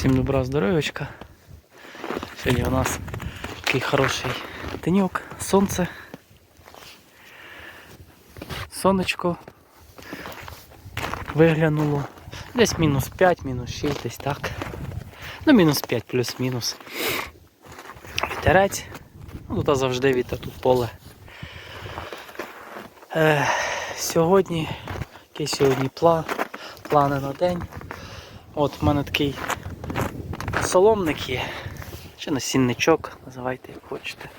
Всім добра здоров'ячка. Сьогодні у нас такий хороший теньок, сонце. Сонечко виглянуло. Десь мінус 5, мінус 6, десь так. Ну, мінус 5 плюс-мінус. Вітерець. Ну, тут завжди вітер, тут поле. Е, сьогодні, який сьогодні план, плани на день. От в мене такий соломник є, чи насінничок, називайте як хочете.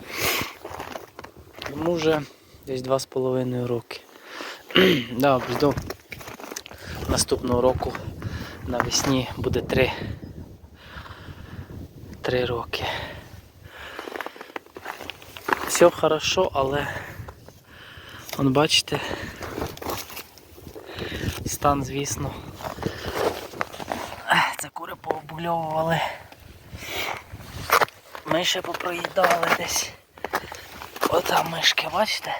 Йому вже десь 2,5 роки. да, до наступного року навесні буде 3. 3 роки. Все хорошо, але Вон бачите, стан, звісно. Це кури пообульовували. Миші попроїдали десь. Ота мишки, бачите?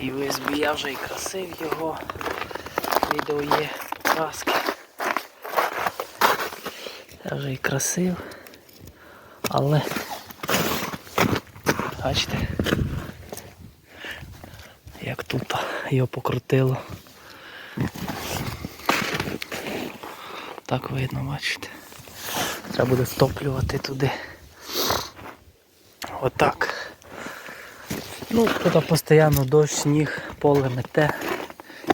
І USB я вже і красив його. Відео є покраски. Я вже і красив. Але бачите? Як тут його покрутило. Так видно, бачите. Треба буде втоплювати туди. Отак. Ну, тут постійно дощ, сніг, поле мете.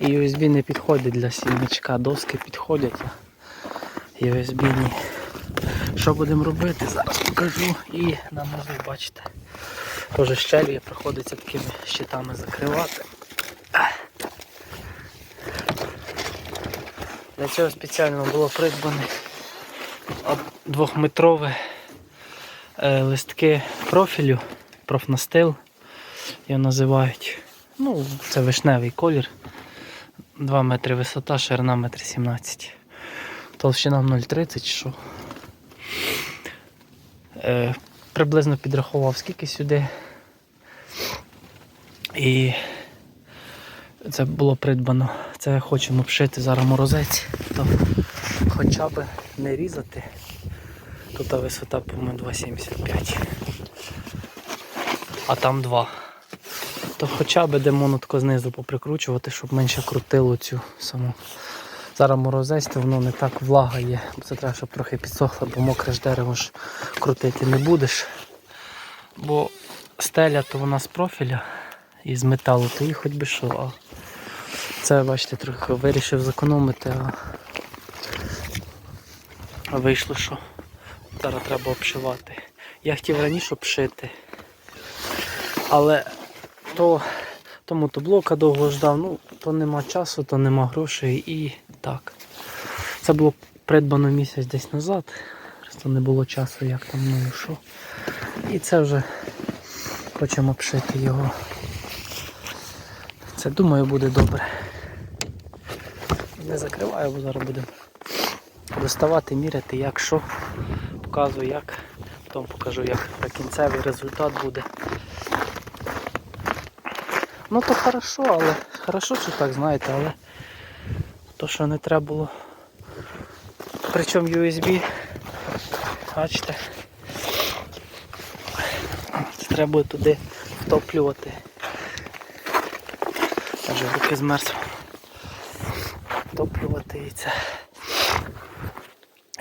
І USB не підходить для сільничка, доски підходять, USB ні. Що будемо робити? Зараз покажу і на нозу, бачите. Тоже щелі приходиться такими щитами закривати. Для цього спеціально було придбане от двохметрове е, листки профілю, профнастил його називають. Ну, це вишневий колір. 2 метри висота, ширина 1,17 м. Толщина 0,30 що. Е, приблизно підрахував скільки сюди. І це було придбано. Це хочемо вшити зараз морозець, то хоча б не різати. Тут висота, по-моєму, 2,75. А там 2. То хоча б де монотко знизу поприкручувати, щоб менше крутило цю саму. Зараз морозець, то воно не так влага є. Це треба, щоб трохи підсохло, бо мокре ж дерево ж крутити не будеш. Бо стеля то вона з профіля і з металу, то їй хоч би що. А це, бачите, трохи вирішив зекономити, а, а вийшло, що зараз треба обшивати. Я хотів раніше обшити, але то то блока довго ждав, ну то нема часу, то нема грошей і так. Це було придбано місяць десь назад, просто не було часу, як там ну і що. І це вже хочемо обшити його. Це думаю буде добре. Не закриваю, бо зараз будемо доставати, міряти, як що. Показую як, потім покажу, як кінцевий результат буде. Ну то хорошо, але хорошо, що так знаєте, але то що не треба було. Причому USB, бачите, треба туди втоплювати. Вже руки змерзли. Втоплювати і це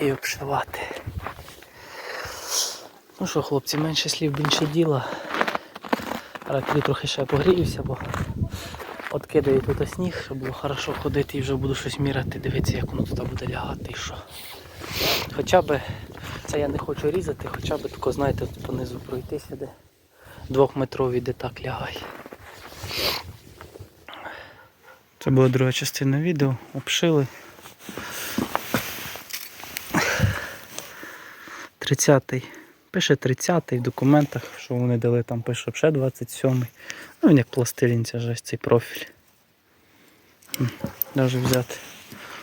і обшивати. Ну що, хлопці, менше слів, більше діла. Зараз трохи ще погріюся, бо откидаю тут сніг, щоб було хорошо ходити і вже буду щось міряти, дивитися, як воно тут буде лягати і що. Хоча б, це я не хочу різати, хоча б тако, знаєте, от понизу пройтися, де двохметровий, де так лягає. Це була друга частина відео, обшили. 30-й. Пише 30-й в документах, що вони дали, там пише ще 27-й. Ну він як пластилін ця жесть, цей профіль. Даже взяти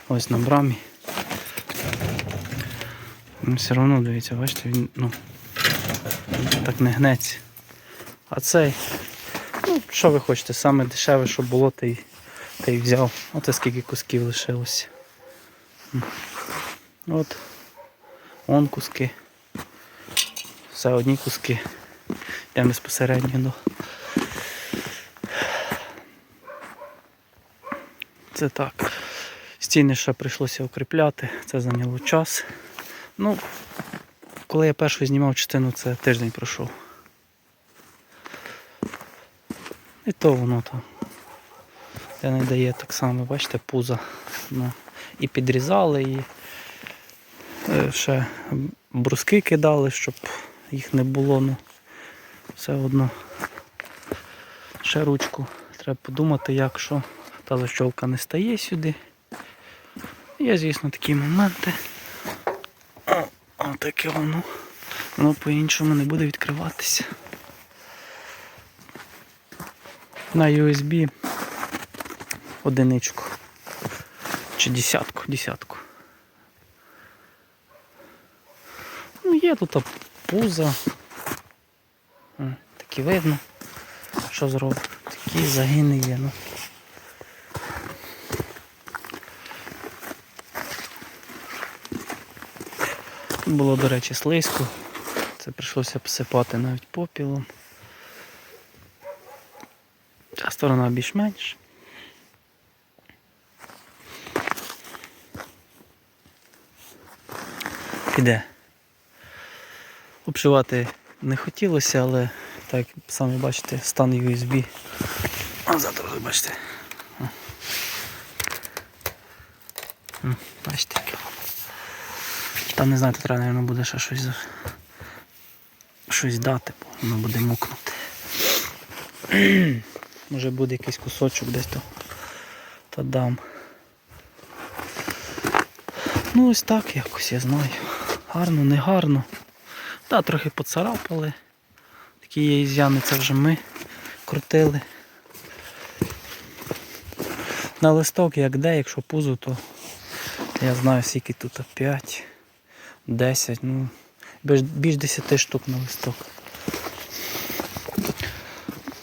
ось на брамі. Ну, все одно, дивіться, бачите, він ну, так не гнеться. А цей, ну, що ви хочете, саме дешеве, що було, те й, те й взяв. Оце скільки кусків лишилося. От. Вон куски. Все одні куски. Йдемо безпосередньо до. Це так. Стіни ще прийшлося укріпляти, це зайняло час. Ну, коли я першу знімав частину, це тиждень пройшов. І то воно там. Це не дає так само, бачите, пуза. Ну, і підрізали, і е, ще бруски кидали, щоб їх не було. Ну, все одно. Ще ручку. Треба подумати, як що та защолка не стає сюди. Є, звісно, такі моменти. Отаке воно. Воно по-іншому не буде відкриватися. На USB одиничку. Чи десятку, десятку. Ну, є тут пузо. Такі видно. Що зробить. Такі загини є. Ну. Було, до речі, слизько. Це прийшлося посипати навіть попілом. Ця сторона більш-менш. Піде. Обшивати не хотілося, але так самі бачите, стан USB. А завтра бачите. Бачите. Там не знаю, тут треба, мабуть, буде ще щось, щось дати, бо воно буде мокнути. Може буде якийсь кусочок десь то, то дам. Ну ось так якось, я знаю. Гарно, не гарно. Та, трохи поцарапали. Такі є ізяни, це вже ми крутили. На листок як де, якщо пузо, то я знаю скільки тут 5, 10, ну більш, більш 10 штук на листок.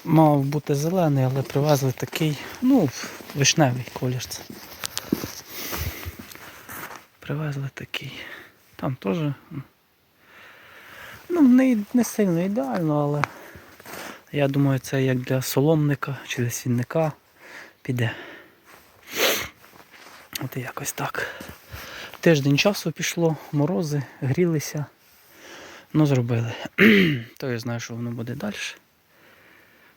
Мав бути зелений, але привезли такий, ну, вишневий колір це. Привезли такий. Там теж. Ну, не, не сильно ідеально, але я думаю, це як для соломника чи для сінника піде. От якось так. Тиждень часу пішло, морози, грілися. Ну, зробили. То я знаю, що воно буде далі.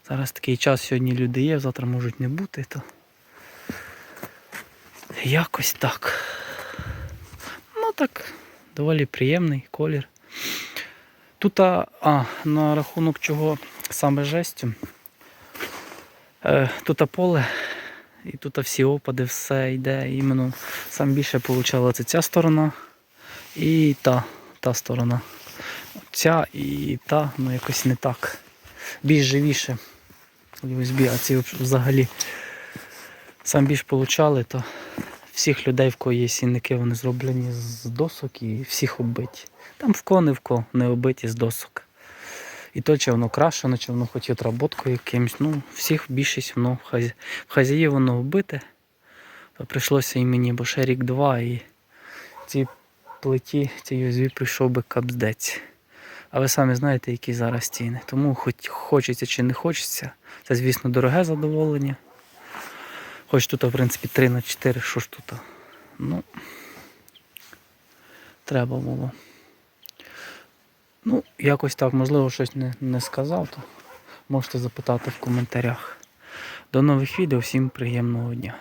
Зараз такий час, сьогодні люди є, завтра можуть не бути, то якось так. Ну так, доволі приємний колір. Тут, а, на рахунок чого саме жестю. Е, тут поле, і тут всі опади, все йде. Іменно сам більше получала це ця сторона і та, та сторона. Ця і та, ну якось не так. Більш живіше. USB, а ці взагалі сам більш получали, то всіх людей, в кого є сінники, вони зроблені з досок і всіх оббиті. Там в кого не в кого не оббиті з досок. І то, чи воно крашено, чи воно хоч отработкою якимось. Ну, всіх більшість воно в хазяї воно вбите. То прийшлося і мені, бо ще рік-два і ці плиті, ці USB прийшов би капздець. А ви самі знаєте, які зараз ціни. Тому хоч хочеться чи не хочеться, це, звісно, дороге задоволення. Хоч тут, в принципі, 3 на 4, що ж тут. Ну, треба було. Ну, якось так, можливо, щось не, не сказав, то можете запитати в коментарях. До нових відео, всім приємного дня.